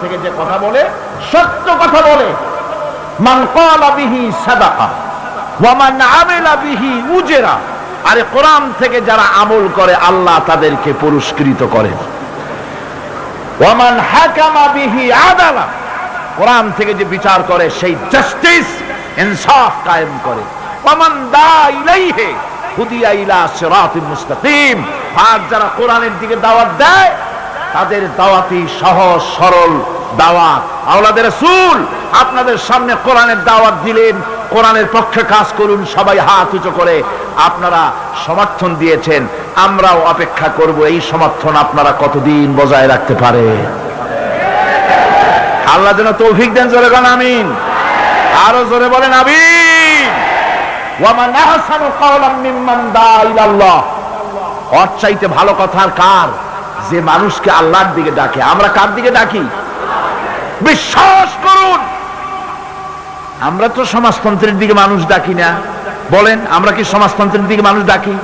থেকে যে কথা বলে, সত্য কথা বলে। উজরা। আরে কোরআন থেকে যারা আমল করে, আল্লাহ তাদেরকে পুরস্কৃত কোরআন থেকে যে বিচার করে, সেই জাস্টিস, ইনসাফ কায়েম করে। দা যারা কোরআনের দিকে দাওয়াত দেয় তাদের দাওয়াতি সহজ, সরল দাওয়াত। আওলাদের রাসূল, আপনাদের সামনে কোরআনের দাওয়াত দিলেন, কোরআনের পক্ষে কাজ করুন, সবাই হাত উঁচু করে আপনারা সমর্থন দিয়েছেন, আমরাও অপেক্ষা করব, এই সমর্থন আপনারা কতদিন বজায় রাখতে পারে? আল্লাহ যেন তৌফিক দেন, জোরে বলেন আমিন। আরও জোরে বলেন আমিন। ওয়ামান আহসানু কাওলাম মিম্মান দা ইলাল্লাহ। ওর চাইতে ভালো কথা আর কার? যে মানুষকে আল্লাহর দিকে ডাকে, আমরা কার দিকে ডাকি? বিশ্বাস করুন। আমরা তো সমাজতন্ত্রের দিকে মানুষ ডাকি না। বলেন, আমরা কি সমাজতন্ত্রের দিকে মানুষ ডাকি?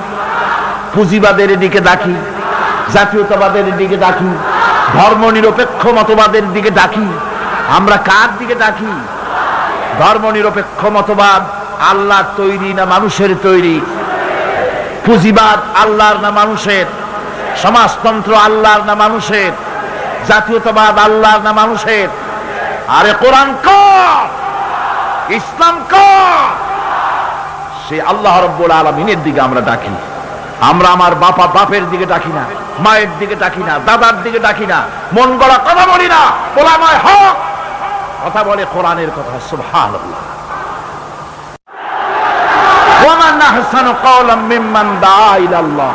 পুঁজিবাদের দিকে ডাকি, জাতীয়তাবাদের দিকে ডাকি ধর্ম নিরপেক্ষ মতবাদের দিকে ডাকি। আমরা কার দিকে ডাকি? ধর্ম নিরপেক্ষ মতবাদ আল্লাহ তৈরি না মানুষের তৈরি? পুঁজিবাদ আল্লাহর না মানুষের? সমাজতন্ত্র আল্লাহর না মানুষের, জাতীয়তাবাদ আল্লাহর না মানুষের। আরে কোরআন কর, ইসলাম ক সে আল্লাহ রব্বুল আলমিনের দিকে আমরা ডাকি আমরা আমার বাপা বাপের দিকে ডাকি না, মায়ের দিকে ডাকি না, দাদার দিকে ডাকি না, মন গড়া কথা বলি না, ওলামায় হক। কথা বলে কোরআনের কথা সুভাল ওমান না হাসান কওলাম মিম্মান দা ইলাল্লাহ।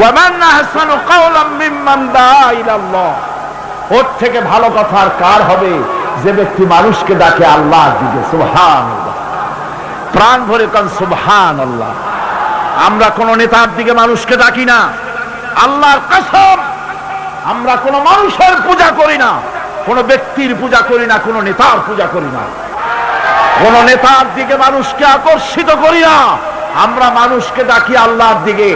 ওয়ামান আহসানু কাওলাম মিম্মান দাআ ইলাল্লাহ। ওর থেকে ভালো কথা আর কার হবে? যে ব্যক্তি মানুষকে ডাকে আল্লাহ দিকে, সুবহানাল্লাহ। প্রাণ ভরে কান, সুবহানাল্লাহ। আমরা কোন নেতার দিকে মানুষকে ডাকি না। আল্লাহর কসম, আমরা কোন মানুষের পূজা করি না। কোন ব্যক্তির পূজা করি না, কোন নেতার পূজা করি না। কোন নেতার দিকে মানুষকে আকর্ষিত করি না। আমরা মানুষকে ডাকি আল্লাহর দিকে,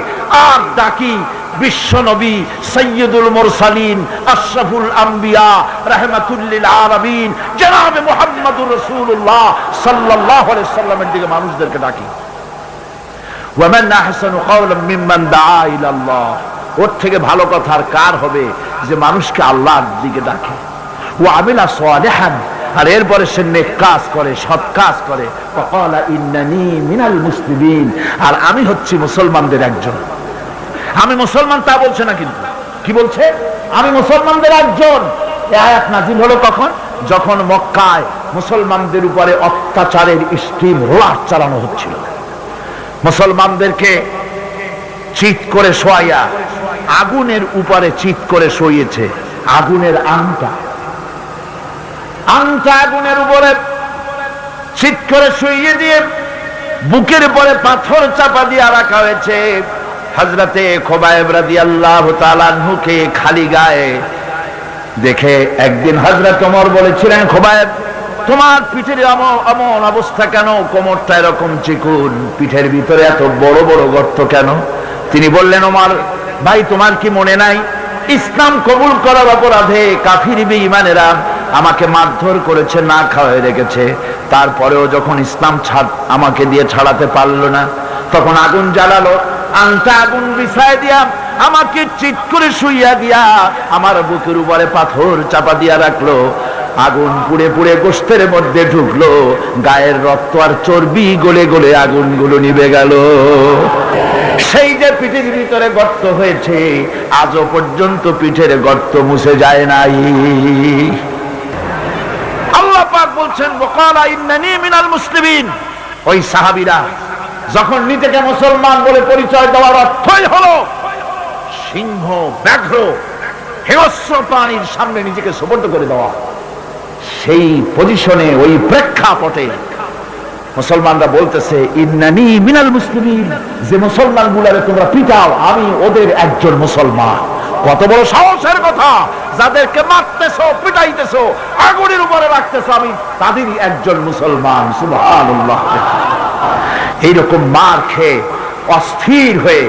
আর ডাকি বিশ্ব নবী সৈয়দুল মুরসালিন, আশরাফুল আম্বিয়া আলামিন মুহাম্মদুর রাসূলুল্লাহ সাল্লাল্লাহু আলাইহি সাল্লামের দিকে মানুষদেরকে ডাকি। ওয়ামান আহসানু মিম্মান দাআ ইলা আল্লাহ ওর থেকে ভালো কথা আর কার হবে যে মানুষকে আল্লাহর দিকে ডাকে? ও আমিলা সালিহান আর এরপরে সে নেক কাজ করে, সৎ কাজ করে। মিনাল মুসলিমিন। আর আমি হচ্ছি মুসলমানদের একজন। আমি মুসলমান তা বলছে না কিন্তু। কি বলছে? আমি মুসলমানদের একজন। আয়াত নাজিল হলো কখন? যখন মক্কায় মুসলমানদের উপরে অত্যাচারের স্টিম, রোলার চালানো হচ্ছিল। মুসলমানদেরকে চিত করে শোয়াইয়া আগুনের উপরে চিত করে শোয়েছে। আগুনের আংটা আংটা আগুনের উপরে চিত করে শুইয়ে দিয়ে বুকের উপরে পাথর চাপা দিয়ে রাখা হয়েছে। হজরতে খোবায়েব রাদিয়াল্লাহু তাআলা নুকে খালি গায়ে দেখে একদিন হজরত ওমর বলেছিলেন, খোবায়েব, তোমার পিঠের এমন অবস্থা কেন? কোমরটা এরকম চিকুন, পিঠের ভিতরে এত বড় বড় গর্ত কেন? তিনি বললেন, ওমর, ভাই, তোমার কি মনে নাই? ইসলাম কবুল করার অপরাধে কাফির ইমানেরা আমাকে মারধর করেছে, না খাওয়াই রেখেছে। তারপরেও যখন ইসলাম ছাড় আমাকে দিয়ে ছাড়াতে পারল না, তখন আগুন জ্বালালো। আংটা আগুন বিছায় দিয়া আমাকে চিট করে শুইয়া দিয়া আমার বুকের উপরে পাথর চাপা দিয়া রাখল। আগুন পুড়ে পুড়ে গোষ্ঠের মধ্যে ঢুকলো। গায়ের রক্ত আর চর্বি গলে গলে আগুনগুলো নিবে গেল। সেই যে পিঠের ভিতরে গর্ত হয়েছে, আজও পর্যন্ত পিঠের গর্ত মুছে যায় নাই। বলছেন মিনাল মুসলিমিন। ওই সাহাবীরা, যখন নিজেকে মুসলমান বলে পরিচয় দেওয়ার অর্থই হলো সিংহ, ব্যাঘ্র হেয়স্র প্রাণীর সামনে নিজেকে সুবর্ণ করে দেওয়া। সেই পজিশনে, ওই প্রেক্ষাপটে মুসলমানরা বলতেছে, ইন্নানি মিনাল মুসলিমিন। যে মুসলমান গুলারে তোমরা পিটাও, আমি ওদের একজন মুসলমান। কত বড় সাহসের কথা! যাদেরকে মারতেছো, পিটাইতেছো, আগুনের উপরে রাখতেছো, আমি তাদেরই একজন মুসলমান এইরকম মার খেয়ে, অস্থির হয়ে,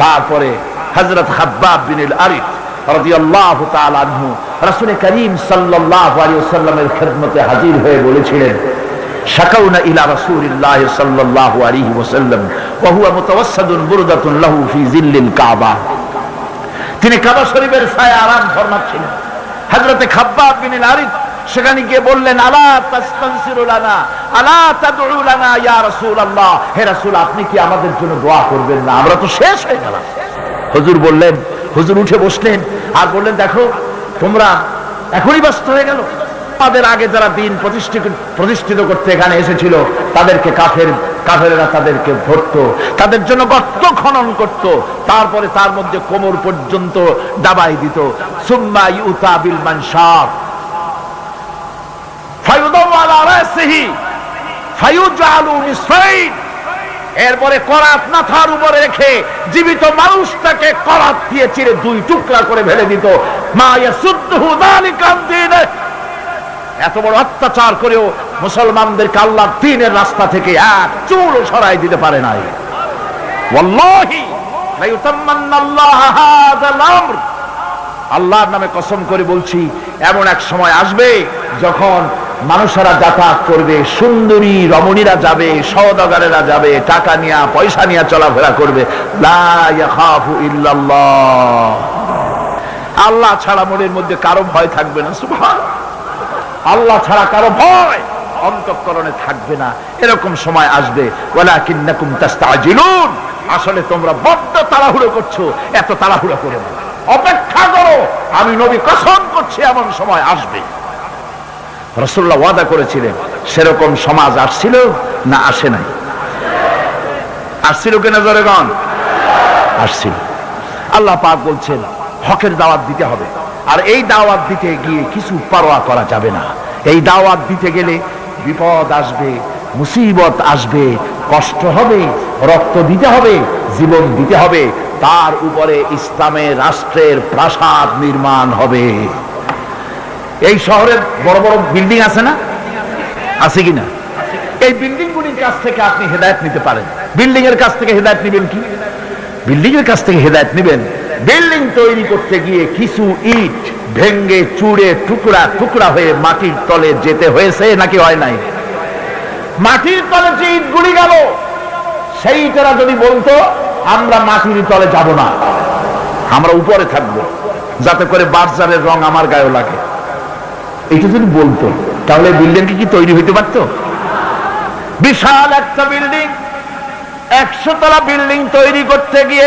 তারপরে হজরত হাব্বাব আরিফ বলেছিলেন ইলা সাল্লাল্লাহু তিনি কাবা শরীফের ছায়া আরাম ফরমাচ্ছিলেন। হযরতে খাব্বাব বিন আরিদ সেখানে গিয়ে বললেন, আলা তাস্তানসিরুলানা আলা তাদউ লানা ইয়া রাসূলুল্লাহ? হে রাসূল, আপনি কি আমাদের জন্য দোয়া করবেন না? আমরা তো শেষ হয়ে গেলাম। হুজুর বললেন, হুজুর উঠে বসলেন আর বললেন, দেখো, তোমরা এখনই ব্যস্ত হয়ে গেল। তাদের আগে যারা দিন প্রতিষ্ঠিত প্রতিষ্ঠিত করতে এখানে এসেছিল, তাদেরকে কাফের কাফেরেরা তাদেরকে ধরতো, তাদের জন্য গর্ত খনন করত, তারপরে তার মধ্যে কোমর পর্যন্ত ডাবাই দিত। সুম্মা এরপরে করাত মাথার উপরে রেখে জীবিত মানুষটাকে করাত দিয়ে চিরে দুই টুকরা করে ফেলে দিত। মা ইয়াসুদ্দুহু এত বড় অত্যাচার করেও মুসলমানদেরকে আল্লাহ দিনের রাস্তা থেকে এক চুল সরাই দিতে পারে নাই। আল্লাহর নামে কসম করে বলছি, এমন এক সময় আসবে যখন মানুষেরা যাতায়াত করবে, সুন্দরী রমণীরা যাবে, সওদাগারেরা যাবে, টাকা নিয়ে, পয়সা নিয়ে চলাফেরা করবে। আল্লাহ ছাড়া মনের মধ্যে কারও ভয় থাকবে না সুবহান আল্লাহ ছাড়া কারও ভয় অন্তঃকরণে থাকবে না। এরকম সময় আসবে। ওয়ালাকিন্নাকুম তাস্তাজিলুন। আসলে তোমরা বড্ড তাড়াহুড়ো করছ। এত তাড়াহুড়ো করো না। অপেক্ষা করো। আমি নবী কসম করছি, এমন সময় আসবে। রসুল্লাহ ওয়াদা করেছিলেন, সেরকম সমাজ আসছিল না আসে নাই। আসছিল কিনা জোরেগণ আসছিল। আল্লাহ পাক বলছেন, হকের দাওয়াত দিতে হবে। আর এই দাওয়াত দিতে গিয়ে কিছু পারোয়া করা যাবে না। এই দাওয়াত দিতে গেলে বিপদ আসবে, মুসিবত আসবে, কষ্ট হবে, রক্ত দিতে হবে, জীবন দিতে হবে। তার উপরে ইসলামের রাষ্ট্রের প্রাসাদ নির্মাণ হবে। এই শহরের বড় বড় বিল্ডিং আছে না? আছে কি না? এই বিল্ডিং গুলির কাছ থেকে আপনি হেদায়ত নিতে পারেন। বিল্ডিং এর কাছ থেকে হেদায়ত নেবেন কি? বিল্ডিং এর কাছ থেকে হেদায়ত নেবেন বিল্ডিং তৈরি করতে গিয়ে কিছু ইট ভেঙ্গে চুড়ে টুকরা টুকরা হয়ে মাটির তলে যেতে হয়েছে নাকি হয় নাই? মাটির তলে যে ইট গুলি গেল সেই ইটেরা যদি বলতো, আমরা মাটির তলে যাব না। আমরা উপরে থাকব, যাতে করে বার্জারের রং আমার গায়েও লাগে। এটা যদি বলতো, তাহলে বিল্ডিং কি তৈরি হইতে পারতো? বিশাল একটা বিল্ডিং, একশো তলা বিল্ডিং তৈরি করতে গিয়ে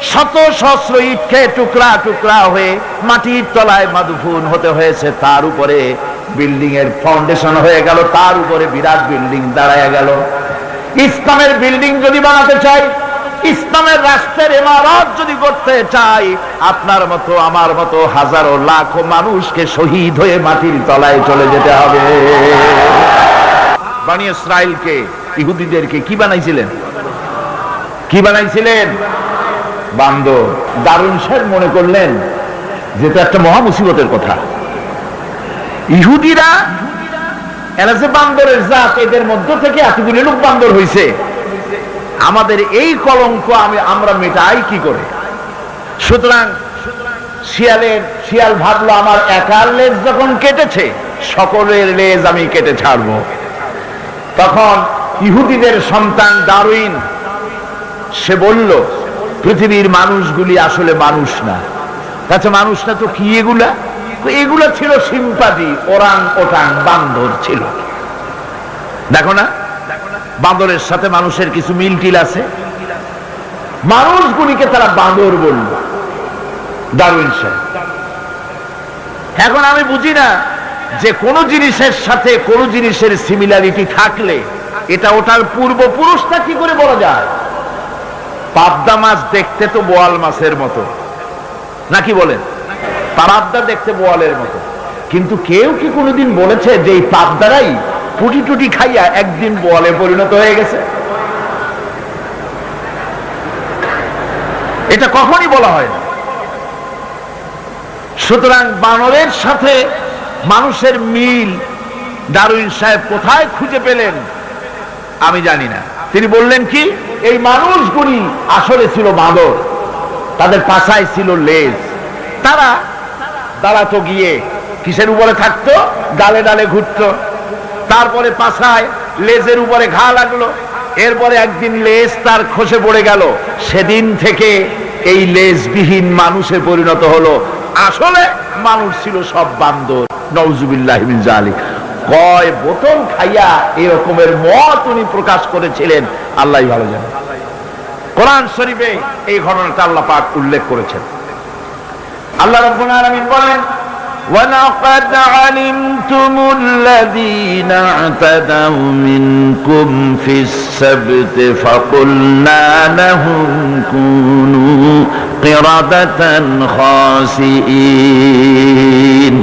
শত সহস্র ইটকে টুকরা টুকরা হয়ে মাটির তলায় মাদুফুন হতে হয়েছে। তার উপরে বিল্ডিং এর ফাউন্ডেশন হয়ে গেল, তার উপরে বিরাট বিল্ডিং দাঁড়ায় গেল। ইসলামের বিল্ডিং যদি বানাতে চাই, ইসলামের রাষ্ট্রের ইমারত যদি করতে চাই, আপনার মতো, আমার মতো হাজারো লাখো মানুষকে শহীদ হয়ে মাটির তলায় চলে যেতে হবে। বানি ইসরায়েলকে ইহুদিদেরকে কি বানাইছিলেন? কি বানাইছিলেন? বান্দর। দারুণ সাহেব মনে করলেন যেটা একটা মহা মুসিবতের কথা। ইহুদিরা এরা যে বান্দরের জাত এদের মধ্য থেকে এতগুলি লোক বান্দর হয়েছে আমাদের এই কলঙ্ক আমি, আমরা মেটাই কি করে? সুতরাং শিয়ালের, শিয়াল ভাবলো, আমার একার লেজ যখন কেটেছে, সকলের লেজ আমি কেটে ছাড়বো। তখন ইহুদিদের সন্তান দারুইন, সে বলল পৃথিবীর মানুষগুলি আসলে মানুষ না। আচ্ছা মানুষ না তো কি এগুলা? এগুলা ছিল সিম্পাদি ওরাং ওটাং, বান্দর ছিল। দেখো না, বান্দরের সাথে মানুষের কিছু মিল টিল আছে? মানুষগুলিকে তারা বান্দর বলল দারুইন সাহেব। এখন আমি বুঝি না যে কোন জিনিসের সাথে কোন জিনিসের সিমিলারিটি থাকলে এটা ওটার পূর্বপুরুষটা কি করে বলা যায়? পাবদা মাছ দেখতে তো বোয়াল মাছের মতো। নাকি বলেন? পাবদা দেখতে বোয়ালের মতো। কিন্তু কেউ কি কোনোদিন বলেছে যে এই পাবদারাই পুটি টুটি খাইয়া একদিন বোয়ালে পরিণত হয়ে গেছে? এটা কখনই বলা হয় না। সুতরাং বানরের সাথে মানুষের মিল দারুইন সাহেব কোথায় খুঁজে পেলেন আমি জানি না। তিনি বললেন কি? এই মানুষগুলি আসলে ছিল বাঁদর। তাদের পাশায় ছিল লেজ। তারা দাঁড়াতো গিয়ে, কিসের উপরে থাকতো? ডালে ডালে ঘুরতো। তারপরে পাশায় লেজের উপরে ঘা লাগল। এরপরে একদিন লেজ তার খসে পড়ে গেল। সেদিন থেকে এই লেজবিহীন মানুষে পরিণত হলো। আসলে মানুষ ছিল সব বান্দর। নওজুবিল্লাহ জালি কয় বোতল খাইয়া এরকমের মত উনি প্রকাশ করেছিলেন আল্লাহ ভালো জানেন কোরআন শরীফে এই ঘটনাটা আল্লাহ পাক উল্লেখ করেছেন আল্লাহ রব্বুল আলামিন বলেন ولقد علمتم الذين اعتدوا منكم في السبت فقلنا لهم كونوا قردة خاسئين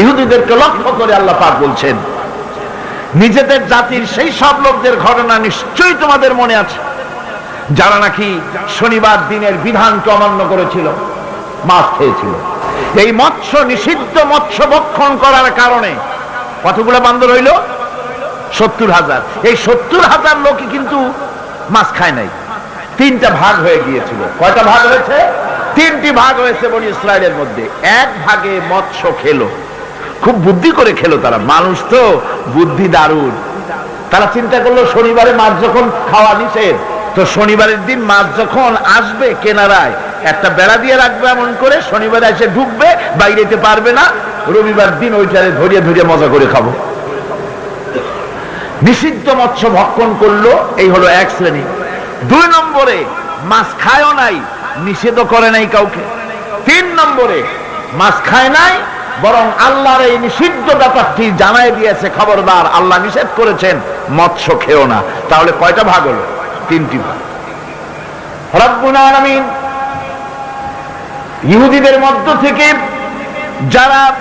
ইহুদিদেরকে লক্ষ্য করে আল্লাহ পাক বলছেন, নিজেদের জাতির সেই সব লোকদের ঘটনা নিশ্চয়ই তোমাদের মনে আছে, যারা নাকি শনিবার দিনের বিধানকে অমান্য করেছিল, মাছ খেয়েছিল। এই মৎস্য, নিষিদ্ধ মৎস্য ভক্ষণ করার কারণে কতগুলো বান্দর হইল? সত্তর হাজার। এই সত্তর হাজার লোকই কিন্তু মাছ খায় নাই। তিনটা ভাগ হয়ে গিয়েছিল। কয়টা ভাগ হয়েছে? তিনটি ভাগ হয়েছে বলি ইসরায়েলের মধ্যে। এক ভাগে মৎস্য খেলো। খুব বুদ্ধি করে খেলো তারা। মানুষ তো বুদ্ধি দারুণ। তারা চিন্তা করল, শনিবারে মাছ যখন খাওয়া নিষেধ, তো শনিবারের দিন মাছ যখন আসবে কেনারায়, একটা বেড়া দিয়ে রাখবে এমন করে, শনিবারে এসে ঢুকবে, বাইরেতে পারবে না, রবিবার দিন ওইটারে ধরিয়ে ধরিয়ে মজা করে খাব। নিষিদ্ধ মৎস্য ভক্ষণ করল, এই হলো এক শ্রেণি। দুই নম্বরে, মাছ খায়ও নাই নিষেধ করে নাই কাউকে। তিন নম্বরে, মাছ খায় নাই বরং আল্লাহর এই নিষিদ্ধ ব্যাপারটি জানাই দিয়েছে খবরদার। আল্লাহ নিষেধ করেছেন, মৎস্য খেও না। তাহলে কয়টা ভাগ হলো? তিনটি ভাগ। রব্বুল ইহুদিদের মধ্য থেকে যারা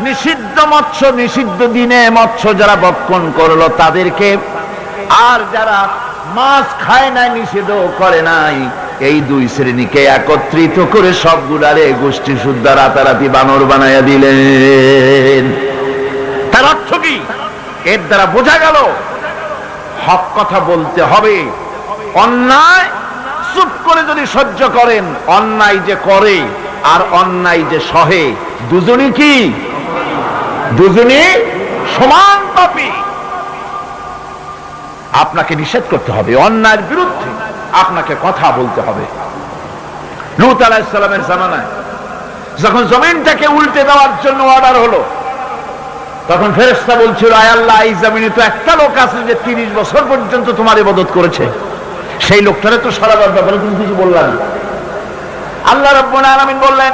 নিষিদ্ধ মৎস্য, নিষিদ্ধ দিনে মৎস্য যারা বক্ষণ করল তাদেরকে আর যারা মাছ খায় নাই নিষেধ করে নাই এই দুই শ্রেণীকে একত্রিত করে সবগুলারে গোষ্ঠী শুদ্ধা রাতারাতি বানর বানাইয়া দিলেন। তার অর্থ কি? এর দ্বারা বোঝা গেল, হক কথা বলতে হবে। অন্যায় চুপ করে যদি সহ্য করেন, অন্যায় যে করে আর অন্যায় যে সহে, দুজনই কি? দুজনই সমান আপনাকে নিষেধ করতে হবে অন্যায়ের বিরুদ্ধে। আপনাকে কথা বলতে হবে। লুত আলাহিসাল্লামের জামানায় যখন জমিনটাকে উল্টে দেওয়ার জন্য অর্ডার হলো, তখন ফেরেস্তা বলছিল, আয় আল্লাহ, এই জমিনে তো একটা লোক আছে যে তিরিশ বছর পর্যন্ত তোমার ইবাদত করেছে। সেই লোকটারে তো সরাবার ব্যাপারে তুমি কিছু বললাম আল্লাহ আলামিন বললেন,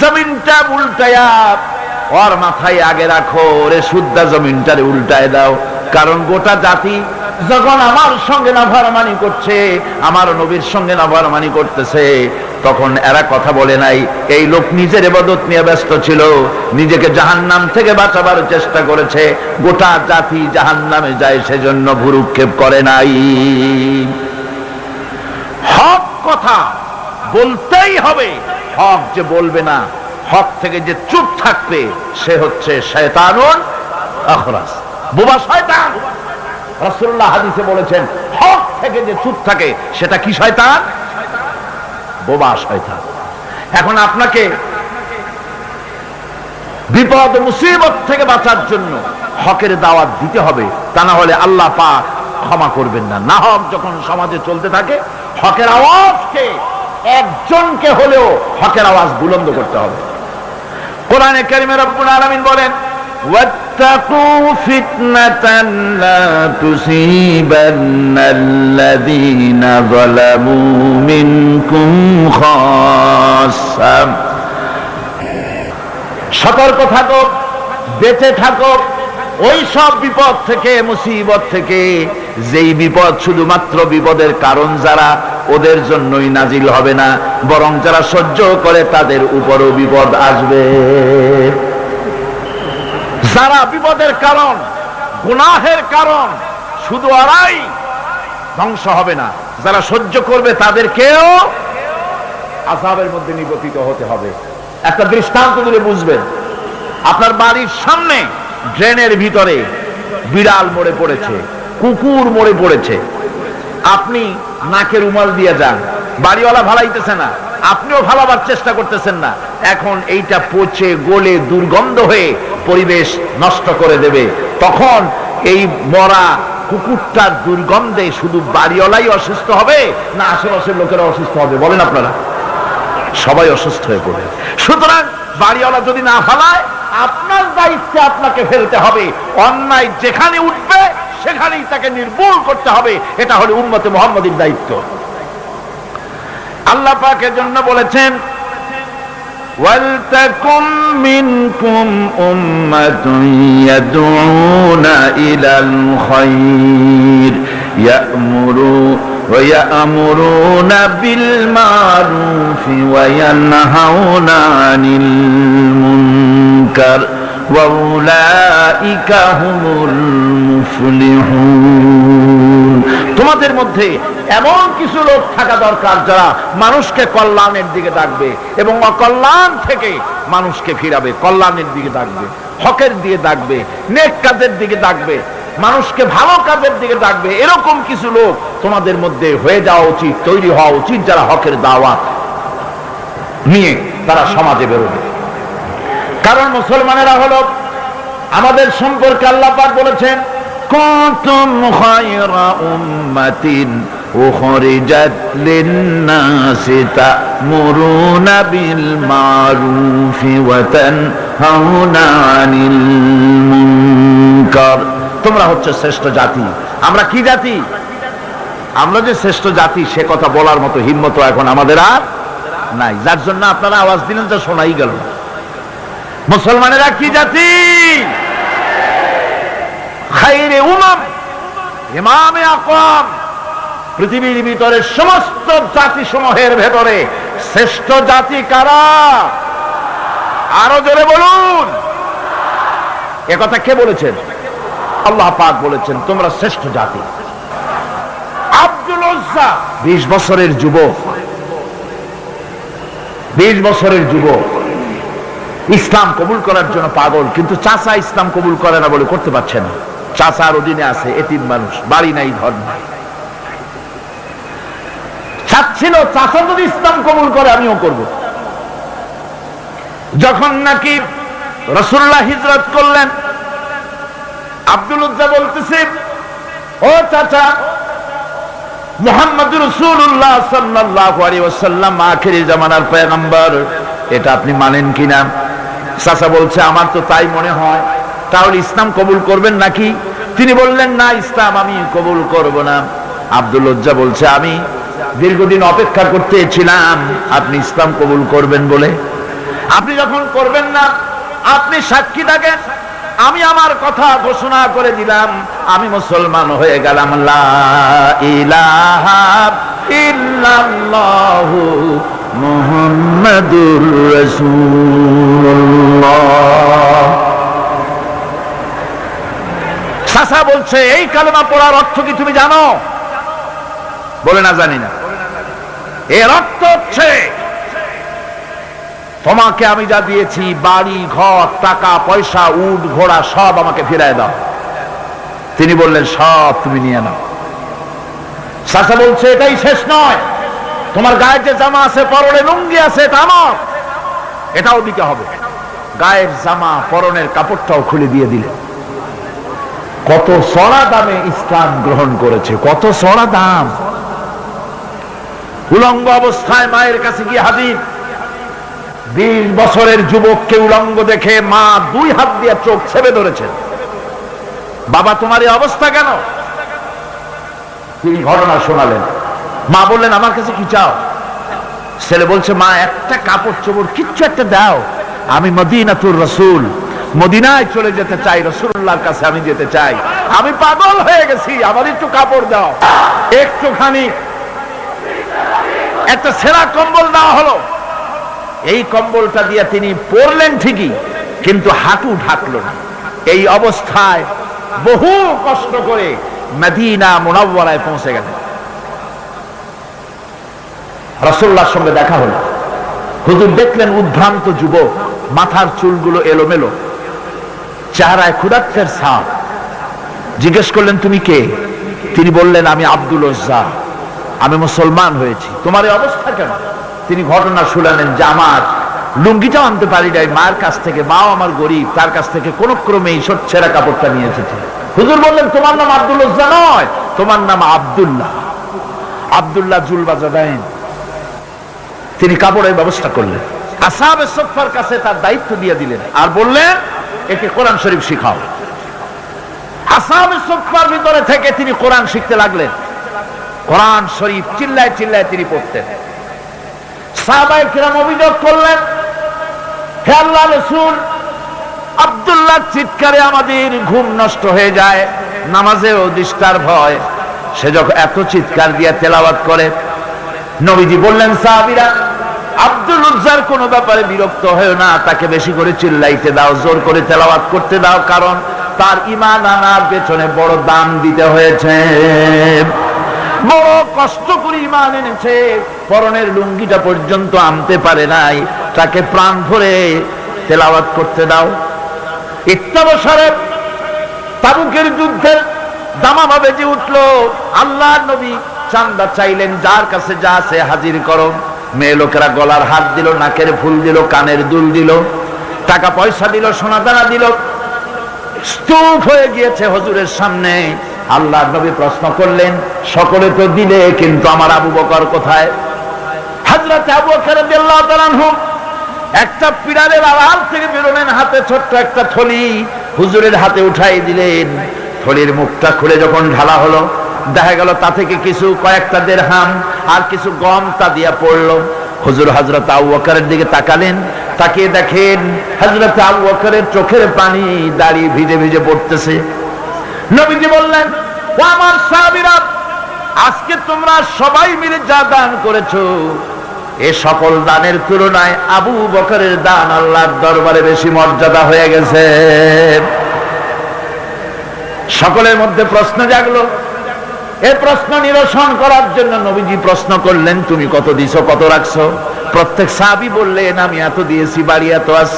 জমিনটা উল্টায়া, ওর মাথায় আগে রাখো রে শুদ্ধা জমিনটারে উল্টায় দাও। কারণ গোটা জাতি যখন আমার সঙ্গে নাফারমানি করছে, আমার নবীর সঙ্গে নাফারমানি করতেছে, তখন এরা কথা বলে নাই, এই লোক নিজের এবাদত নিয়ে ব্যস্ত ছিল, নিজেকে জাহান্নাম থেকে বাঁচাবার চেষ্টা করেছে, গোটা জাতি জাহান্নামে যায় সেজন্য ভুরুক্ষেপ করে নাই। হক কথা বলতেই হবে, হক যে বলবে না, হক থেকে যে চুপ থাকবে, সে হচ্ছে শয়তানুন আখরাস। বোবা শয়তান! রাসূলুল্লাহ হাদিসে বলেছেন, হক থেকে যে চুপ থাকে, সেটা কি শয়তান? বোবা শয়তান। এখন আপনাকে বিপদ মুসিবত থেকে বাঁচার জন্য হকের দাওয়াত দিতে হবে, তা না হলে আল্লাহ পাক ক্ষমা করবেন না। না হক যখন সমাজে চলতে থাকে, হকের আওয়াজকে একজনকে হলেও হকের আওয়াজ বুলন্দ করতে হবে। কোরআনে কারিমে রব্বুল আলামিন বলেন واتقوا فتنة لا تصيبن الذين ظلموا منكم خاصة সতর্ক থাকো বেঁচে থাকো ওই সব বিপদ থেকে মুসিবত থেকে যেই বিপদ শুধুমাত্র বিপদের কারণ যারা ওদের জন্যই নাজিল হবে না বরং যারা সহ্য করে তাদের উপরও বিপদ আসবে যারা বিপদের কারণ, গুনাহের কারণ, শুধু আড়াই ধ্বংস হবে না। যারা সহ্য করবে, তাদেরকেও আজাবের মধ্যে নিগতিত হতে হবে। একটা দৃষ্টান্ত দিলে বুঝবেন, আপনার বাড়ির সামনে ড্রেনের ভিতরে বিড়াল মরে পড়েছে, কুকুর মরে পড়েছে। আপনি নাকে রুমাল দিয়ে যান। বাড়িওয়ালা ভালাইতেছে না, আপনিও ভালোবার চেষ্টা করতেছেন না। এখন এইটা পচে, গলে, দুর্গন্ধ হয়ে পরিবেশ নষ্ট করে দেবে। তখন এই মরা কুকুরটার দুর্গন্ধে শুধু বাড়িওয়ালাই অসুস্থ হবে না আশেপাশের লোকেরা অসুস্থ হবে? বলেন আপনারা। সবাই অসুস্থ হয়ে পড়বে। সুতরাং বাড়িওয়ালা যদি না ফালায়, আপনার দায়িত্বে আপনাকে ফেলতে হবে। অন্যায় যেখানে উঠবে, সেখানেই তাকে নির্মূল করতে হবে। এটা হলো উন্মতে মোহাম্মদের দায়িত্ব। আল্লাহ পাকের জন্য বলেছেন ولتكن منكم أمة يدعون إلى الخير يأمروا ويأمرون بالمعروف وينهون عن المنكر وأولئك هم المفلحون. তোমাদের মধ্যে এমন কিছু লোক থাকা দরকার যারা মানুষকে কল্যাণের দিকে ডাকবে এবং অকল্যাণ থেকে মানুষকে ফিরাবে, কল্যাণের দিকে ডাকবে, হকের দিকে ডাকবে, নেক কাজের দিকে ডাকবে, মানুষকে ভালো কাজের দিকে ডাকবে, এরকম কিছু লোক তোমাদের মধ্যে হয়ে যাওয়া উচিত, তৈরি হওয়া উচিত যারা হকের দাওয়াত নিয়ে তারা সমাজে বেরোবে। কারণ মুসলমানেরা হলো, আমাদের সম্পর্কে আল্লাহ পাক বলেছেন كنتم خير أمة أخرجت للناس تأمرون بالمعروف وتنهون عن المنكر তোমরা হচ্ছে শ্রেষ্ঠ জাতি আমরা কি জাতি আমরা যে শ্রেষ্ঠ জাতি সে কথা বলার মতো হিম্মত এখন আমাদের আর নাই যার জন্য আপনারা আওয়াজ দিলেন যা শোনাই গেল না। মুসলমানেরা কি জাতি খাইরে উমাম, ইমামে আকম পৃথিবীর ভিতরে সমস্ত জাতি সমূহের ভেতরে শ্রেষ্ঠ জাতি কারা? আরও জোরে বলুন। একথা কে বলেছেন? আল্লাহ পাক বলেছেন, তোমরা শ্রেষ্ঠ জাতি। আব্দুল বিশ বছরের যুবক। বিশ বছরের যুবক। ইসলাম কবুল করার জন্য পাগল, কিন্তু চাচা ইসলাম কবুল করে না বলে করতে পারছে না। চাচার অধীনে আছে এতিম মানুষ, বাড়ি নাই, ঘর চাচ্ছিল, চাচা যদি ইসলাম কবুল করে, আমিও করব। যখন নাকি রসুল্লাহ হিজরত করলেন আব্দুল উজ্জা বলতেছে, ও চাচা মোহাম্মদ রসুল্লাহ সাল্লাহ ওয়াসাল্লাম, আখেরি জামানার পয়গম্বর, এটা আপনি মানেন কিনা? চাচা বলছে, আমার তো তাই মনে হয়। তাহলে ইসলাম কবুল করবেন নাকি? তিনি বললেন, না, ইসলাম আমি কবুল করব না। আব্দুল উজ্জা বলছে, আমি দীর্ঘদিন অপেক্ষা করতেছিলাম আপনি ইসলাম কবুল করবেন বলে। আপনি যখন করবেন না, আপনি সাক্ষী থাকেন। আমি আমার কথা ঘোষণা করে দিলাম, আমি মুসলমান হয়ে গেলাম। ইল্লাল্লাহু মুহাম্মাদুর রাসূলুল্লাহ। বলছে এই কালেমা পড়ার অর্থ কি তুমি জানো? বলে না জানি না। এর অর্থ হচ্ছে, তোমাকে আমি যা দিয়েছি, বাড়ি, ঘর, টাকা, পয়সা, উট, ঘোড়া, সব আমাকে ফিরায় দাও। তিনি বললেন, সব তুমি নিয়ে নাও। সাসা বলছে, এটাই শেষ নয়। তোমার গায়ের যে জামা আছে, পরনে লুঙ্গি আছে এটা আমার। এটাও দিতে হবে। গায়ের জামা, পরনের কাপড়টাও খুলে দিয়ে দিলেন কত সড়া দামে ইসলাম গ্রহণ করেছে, কত সড়া দাম। উলঙ্গ অবস্থায় মায়ের কাছে গিয়ে হাজির বিশ বছরের যুবককে উলঙ্গ দেখে মা দুই হাত দিয়ে চোখ ছেবে ধরেছেন বাবা, তোমার এই অবস্থা কেন? তিনি ঘটনা শোনালেন। মা বললেন, আমার কাছে কি চাও? ছেলে বলছে, মা, একটা কাপড় চোপড় কিচ্ছু একটা দাও। আমি মদিনাতুর রসুল। মদিনায় চলে যেতে চাই রসুল্লাহর কাছে আমি যেতে চাই। আমি পাগল হয়ে গেছি, আমার একটু কাপড় দাও। একটুখানি একটা সেরা কম্বল দেওয়া হলো। এই কম্বলটা দিয়ে তিনি পরলেন ঠিকই, কিন্তু হাঁটু ঢাকলো না। এই অবস্থায় বহু কষ্ট করে মেদিনা মোনাব্বরায় পৌঁছে গেলেন। রসুল্লাহর সঙ্গে দেখা হলো। হুজুর দেখলেন উদ্ভ্রান্ত যুবক, মাথার চুলগুলো এলোমেলো। চেহারায় ক্ষুদার্থের সাপ জিজ্ঞেস করলেন, তুমি কে? তিনি বললেন, আমি আব্দুল ওজ্জা আমি মুসলমান হয়েছি। তোমার এই অবস্থা কেন? তিনি ঘটনা শুনালেন, যে আমার লুঙ্গিটাও আনতে পারি নাই, মায়ের কাছ থেকে, মাও আমার গরিব, তার কাছ থেকে কোন ক্রমেই ছেঁড়া কাপড়টা নিয়ে এসেছে। হুজুর বললেন, তোমার নাম আব্দুল উজ্জা নয়, তোমার নাম আব্দুল্লাহ। আব্দুল্লাহ জুলবাজাদাইন। তিনি কাপড়ের ব্যবস্থা করলেন। আসাবে সফার কাছে তার দায়িত্ব দিয়ে দিলেন আর বললেন একে কোরআন শরীফ শিখাও। সফার ভিতরে থেকে তিনি কোরআন শিখতে লাগলেন। কোরআন শরীফ চিল্লায় চিল্লায় তিনি পড়তেন। সাহাবায়ে কিরাম অভিযোগ করলেন রসুল আব্দুল্লাহ চিৎকারে আমাদের ঘুম নষ্ট হয়ে যায়, নামাজেও ডিস্টার্ব হয়। সে যখন এত চিৎকার দিয়ে তেলাওয়াত করে, নবীজি বললেন, সাহাবিরা উজ্জার কোনো ব্যাপারে বিরক্ত হয়েও না, তাকে বেশি করে চিল্লাইতে দাও, জোর করে তেলাওয়াত করতে দাও, কারণ তার ইমান আনার পেছনে বড় দাম দিতে হয়েছে। বড় কষ্ট করে ইমান এনেছে, পরনের লুঙ্গিটা পর্যন্ত আনতে পারে নাই, তাকে প্রাণ ভরে করতে দাও। যুদ্ধের উঠল। আল্লাহ নবী চান্দা চাইলেন, যার কাছে যা আছে হাজির করো। মেয়ে লোকেরা গলার হাত দিল, নাকের ফুল দিল, কানের দুল দিল, টাকা পয়সা দিল, সোনা দানা দিল। স্তূপ হয়ে গিয়েছে হজুরের সামনে। আল্লাহ নবী প্রশ্ন করলেন, সকলে তো দিলে, কিন্তু আমার আবু বকর কোথায়? একটা পিড়ারের আড়াল থেকে বেরোলেন হাতে ছোট্ট একটা থলি। হুজুরের হাতে উঠাই দিলেন। থলির মুখটা খুলে যখন ঢালা হলো দেখা গেল তা থেকে কিছু কয়েকটা দেড়হাম আর কিছু গম তা দিয়া পড়ল। হুজুর হজরত আবু বকরের দিকে তাকালেন, তাকিয়ে দেখেন হজরত আবু বকরের চোখের পানি দাড়ি ভিজে ভিজে পড়তেছে। নবীজি বললেন, ও আমার সাহাবীরা, আজকে তোমরা সবাই মিলে যা দান করেছ, এ সকল দানের তুলনায় আবু বকরের দান আল্লাহর দরবারে বেশি মর্যাদা হয়ে গেছে। সকলের মধ্যে প্রশ্ন জাগলো এই প্রশ্ন নিরসন করার জন্য নবীজি প্রশ্ন করলেন, তুমি কত দিছো, কত রাখছো? প্রত্যেক সাহাবি বললেন আমি এত দিয়েছি, বাড়ি এত আস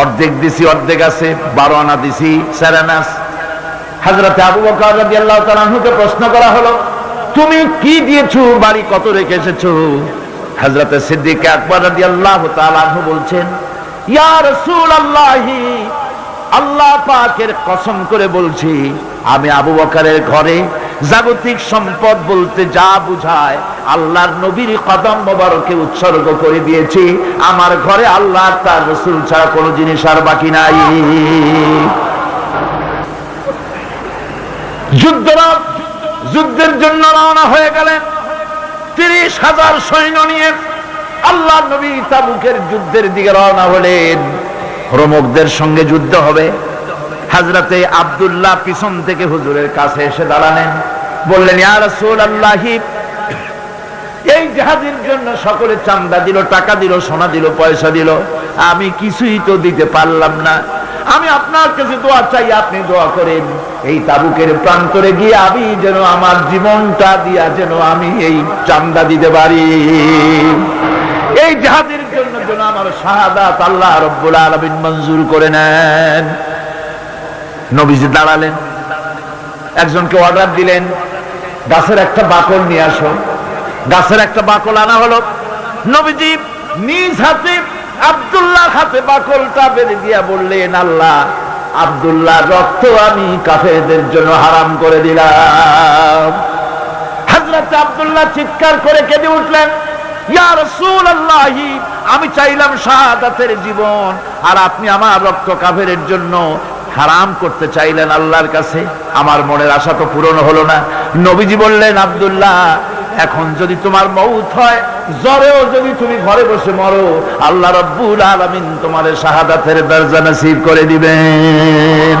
অর্ধেক দিছি, অর্ধেক আছে, বারো আনা দিছি সেরানাস হাজরতে আবু বকর রাদিয়াল্লাহু তাআলা আনহুকে প্রশ্ন করা হলো, তুমি কি দিয়েছ, বাড়ি কত রেখে এসেছ? হযরতে সিদ্দিক আকবর রাদিয়াল্লাহু তাআলা বলছেন, ইয়া রাসূলুল্লাহি, আল্লাহ পাকের কসম করে বলছি, আমি আবু বকরের ঘরে জাগতিক সম্পদ বলতে যা বুঝায়, আল্লাহর নবীর কদম মোবারকে উৎসর্গ করে দিয়েছি। আমার ঘরে আল্লাহ তার রসুল ছাড়া কোনো জিনিস আর বাকি নাই। যুদ্ধরা যুদ্ধের জন্য রওনা হয়ে গেলেন। তিরিশ হাজার সৈন্য নিয়ে আল্লাহ নবী তাবুকের যুদ্ধের দিকে রওনা হলেন। রোমকদের সঙ্গে যুদ্ধ হবে। হাজরাতে আব্দুল্লাহ পিছন থেকে হুজুরের কাছে এসে দাঁড়ালেন। বললেন এই জাহাজের জন্য সকলে চান্দা দিল, টাকা দিল, সোনা দিল, পয়সা দিল। আমি কিছুই তো দিতে পারলাম না। আমি আপনার কাছে দোয়া চাই, আপনি দোয়া করেন। এই তাবুকের প্রান্তরে গিয়ে আমি যেন আমার জীবনটা দিয়া যেন আমি এই চান্দা দিতে পারি। এই জাহাজের জন্য যেন আমার শাহাদাত আল্লাহ রব্বুল আলামিন মঞ্জুর করে নেন। নবীজি দাঁড়ালেন। একজনকে অর্ডার দিলেন, গাছের একটা বাকল নিয়ে আসো। গাছের একটা বাকল আনা হলো। নবীজি নিজ হাতে আব্দুল্লাহ হাতে বাকলটা বেঁধে দিয়া বললেন, আল্লাহ, আব্দুল্লাহ রক্ত আমি কাফেরদের জন্য হারাম করে দিলাম। হযরত আবদুল্লাহ চিৎকার করে কেঁদে উঠলেন আমি চাইলাম শাহাদাতের জীবন, আর আপনি আমার রক্ত কাফের জন্য হারাম করতে চাইলেন আল্লাহর কাছে, আমার মনের আশা তো পূরণ হলো না। নবীজি বললেন, আবদুল্লাহ, এখন যদি তোমার মৌত হয়, জ্বরেও যদি তুমি ঘরে বসে মরো, আল্লাহ রব্বুল আলমিন তোমার শাহাদাতের দরজা নসিব করে দিবেন।